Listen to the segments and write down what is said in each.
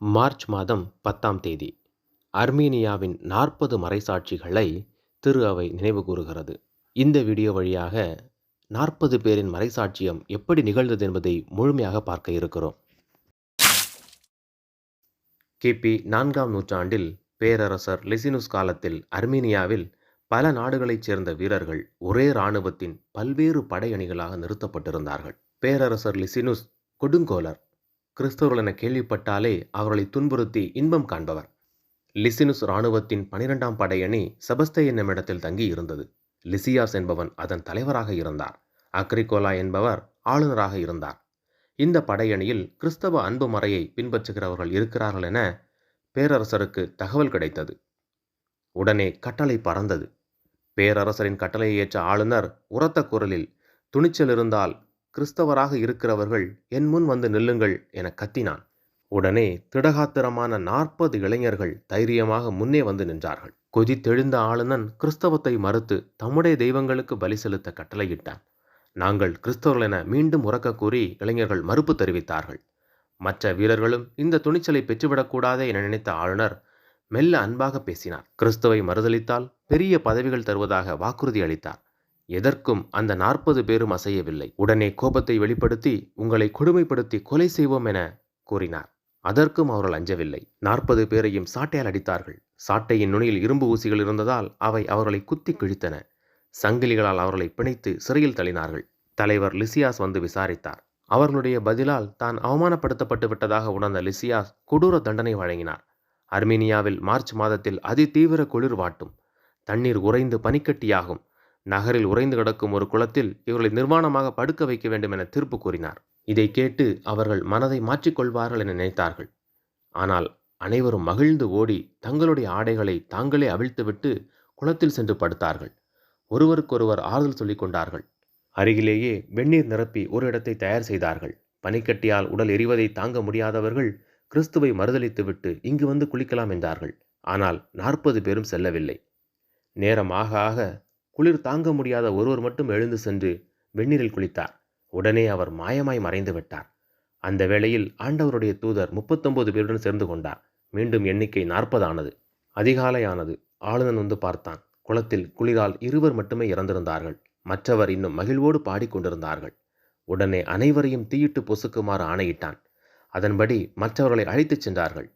March மாதம் பத்தாம் தேதி. அர்மீனியாவின் நாற்பது மறைசாட்சிகளை திரு அவை நினைவு கூறுகிறது. இந்த வீடியோ வழியாக நாற்பது பேரின் மறைசாட்சியம் எப்படி நிகழ்ந்தது என்பதை முழுமையாக பார்க்க இருக்கிறோம். கிபி நான்காம் நூற்றாண்டில் பேரரசர் லிசினுஸ் காலத்தில் அர்மீனியாவில் பல நாடுகளைச் சேர்ந்த வீரர்கள் ஒரே இராணுவத்தின் பல்வேறு படையணிகளாக நிறுத்தப்பட்டிருந்தார்கள். பேரரசர் லிசினுஸ் கொடுங்கோலர். கிறிஸ்தவர்கள் என கேள்விப்பட்டாலே அவர்களை துன்புறுத்தி இன்பம் காண்பவர். லிசினுஸ் இராணுவத்தின் பனிரெண்டாம் படையணி செபஸ்தே என்னும் இடத்தில் தங்கி இருந்தது லிசியாஸ் என்பவன் அதன் தலைவராக இருந்தார். அக்ரிகோலா என்பவர் ஆளுநராக இருந்தார். இந்த படையணியில் கிறிஸ்தவ அன்பு மறையை பின்பற்றுகிறவர்கள் இருக்கிறார்கள் என பேரரசருக்கு தகவல் கிடைத்தது. உடனே கட்டளை பறந்தது. பேரரசரின் கட்டளையை ஏற்ற ஆளுநர் உரத்த குரலில் துணிச்சல் இருந்தால் கிறிஸ்தவராக இருக்கிறவர்கள் என் முன் வந்து நில்லுங்கள் என கத்தினான். உடனே திடகாத்திரமான நாற்பது இளைஞர்கள் தைரியமாக முன்னே வந்து நின்றார்கள். கொதித்தெழுந்த ஆளுநன் கிறிஸ்தவத்தை மறுத்து தம்முடைய தெய்வங்களுக்கு பலி செலுத்த கட்டளையிட்டான். நாங்கள் கிறிஸ்தவர்கள் என மீண்டும் உறக்க கூறி இளைஞர்கள் மறுப்பு தெரிவித்தார்கள். மற்ற வீரர்களும் இந்த துணிச்சலை பெற்றுவிடக்கூடாதே என நினைத்த ஆளுநர் மெல்ல அன்பாக பேசினார். கிறிஸ்துவை மறுதளித்தால் பெரிய பதவிகள் தருவதாக வாக்குறுதி அளித்தார். எதற்கும் அந்த நாற்பது பேரும் அசையவில்லை. உடனே கோபத்தை வெளிப்படுத்தி உங்களை கொடுமைப்படுத்தி கொலை செய்வோம் என கூறினார். அதற்கும் அவர்கள் அஞ்சவில்லை. நாற்பது பேரையும் சாட்டையால் அடித்தார்கள். சாட்டையின் நுனியில் இரும்பு ஊசிகள் இருந்ததால் அவை அவர்களை குத்தி கிழித்தன. சங்கிலிகளால் அவர்களை பிணைத்து சிறையில் தள்ளினார்கள். தலைவர் லிசியாஸ் வந்து விசாரித்தார். அவர்களுடைய பதிலால் தான் அவமானப்படுத்தப்பட்டு விட்டதாக உணர்ந்த லிசியாஸ் கொடூர தண்டனை வழங்கினார். அர்மீனியாவில் மார்ச் மாதத்தில் அதிதீவிர குளிர் வாட்டும். தண்ணீர் உறைந்து பனிக்கட்டியாகும். நகரில் உறைந்து கிடக்கும் ஒரு குளத்தில் இவர்களை நிர்வாணமாக படுக்க வைக்க வேண்டும் என தீர்ப்பு கூறினார். இதை கேட்டு அவர்கள் மனதை மாற்றிக்கொள்வார்கள் என நினைத்தார்கள். ஆனால் அனைவரும் மகிழ்ந்து ஓடி தங்களுடைய ஆடைகளை தாங்களே அவிழ்த்துவிட்டு குளத்தில் சென்று படுத்தார்கள். ஒருவருக்கொருவர் ஆறுதல் சொல்லிக் கொண்டார்கள். அருகிலேயே வெந்நீர் நிரப்பி ஒரு இடத்தை தயார் செய்தார்கள். பனிக்கட்டியால் உடல் எரிவதை தாங்க முடியாதவர்கள் கிறிஸ்துவை மறுதளித்துவிட்டு இங்கு வந்து குளிக்கலாம் என்றார்கள். ஆனால் நாற்பது பேரும் செல்லவில்லை. நேரம் ஆக ஆக குளிர் தாங்க முடியாத ஒருவர் மட்டும் எழுந்து சென்று வெந்நீரில் குளித்தார். உடனே அவர் மாயமாய் மறைந்து விட்டார். அந்த வேளையில் ஆண்டவருடைய தூதர் முப்பத்தொன்பது பேருடன் சேர்ந்து கொண்டார். மீண்டும் எண்ணிக்கை நாற்பது ஆனது அதிகாலை ஆளுநன் வந்து பார்த்தான். குளத்தில் குளிரால் இருவர் மட்டுமே இறந்திருந்தார்கள். மற்றவர் இன்னும் மகிழ்வோடு பாடிக்கொண்டிருந்தார்கள். உடனே அனைவரையும் தீயிட்டு பொசுக்குமாறு ஆணையிட்டான். அதன்படி மற்றவர்களை அழைத்துச் சென்றார்கள்.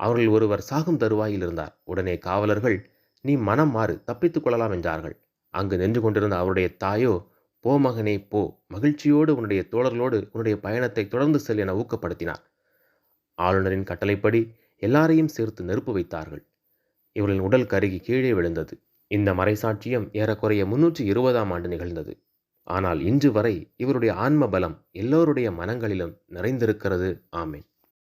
அவர்கள் ஒருவர் சாகும் தருவாயில் இருந்தார் உடனே காவலர்கள் நீ மனம் மாறு தப்பித்துக் கொள்ளலாம் என்றார்கள். அங்கு நின்று கொண்டிருந்த அவருடைய தாயோ போ மகனே போ. மகிழ்ச்சியோடு உன்னுடைய தோழர்களோடு உன்னுடைய பயணத்தை தொடர்ந்து செல் என ஊக்கப்படுத்தினார். ஆளுநரின் கட்டளைப்படி எல்லாரையும் சேர்த்து நெருப்பு வைத்தார்கள். இவர்களின் உடல் கருகி கீழே விழுந்தது. இந்த மறைசாட்சியம் ஏறக்குறைய முன்னூற்றி இருபதாம் ஆண்டு நிகழ்ந்தது. ஆனால் இன்று வரை இவருடைய ஆன்ம பலம் எல்லோருடைய மனங்களிலும் நிறைந்திருக்கிறது. ஆமேன்.